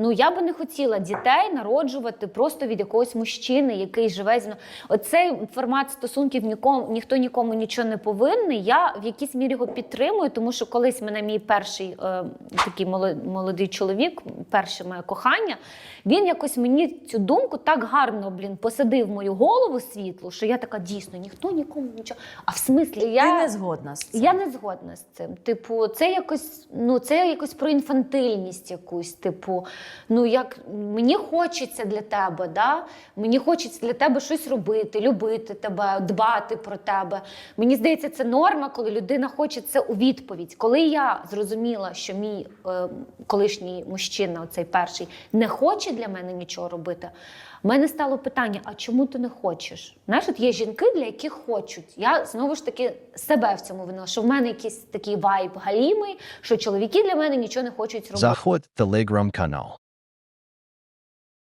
Ну я би не хотіла дітей народжувати просто від якогось мужчини, який живе зі мною. Оцей формат стосунків нікому ніхто нікому нічого не повинний. Я в якійсь мірі його підтримую, тому що колись мене мій перший е, такий моло- молодий чоловік, перше моє кохання, він якось мені цю думку так гарно блін посадив в мою голову світлу, що я така дійсно ніхто нікому нічого. А в смислі я Ти не згодна з цим. я не згодна з цим. Типу, це якось, ну це якось про інфантильність якусь. Типу, ну як мені хочеться для тебе, да? мені хочеться для тебе щось робити, любити тебе, дбати про тебе. Мені здається, це норма, коли людина хоче це у відповідь. Коли я зрозуміла, що мій е, колишній мужчина, оцей перший, не хоче для мене нічого робити. в мене стало питання: а чому ти не хочеш? Знаєш, от є жінки, для яких хочуть. Я знову ж таки себе в цьому винила, що в мене якийсь такий вайб галімий, що чоловіки для мене нічого не хочуть робити. Заходь телеграм-канал.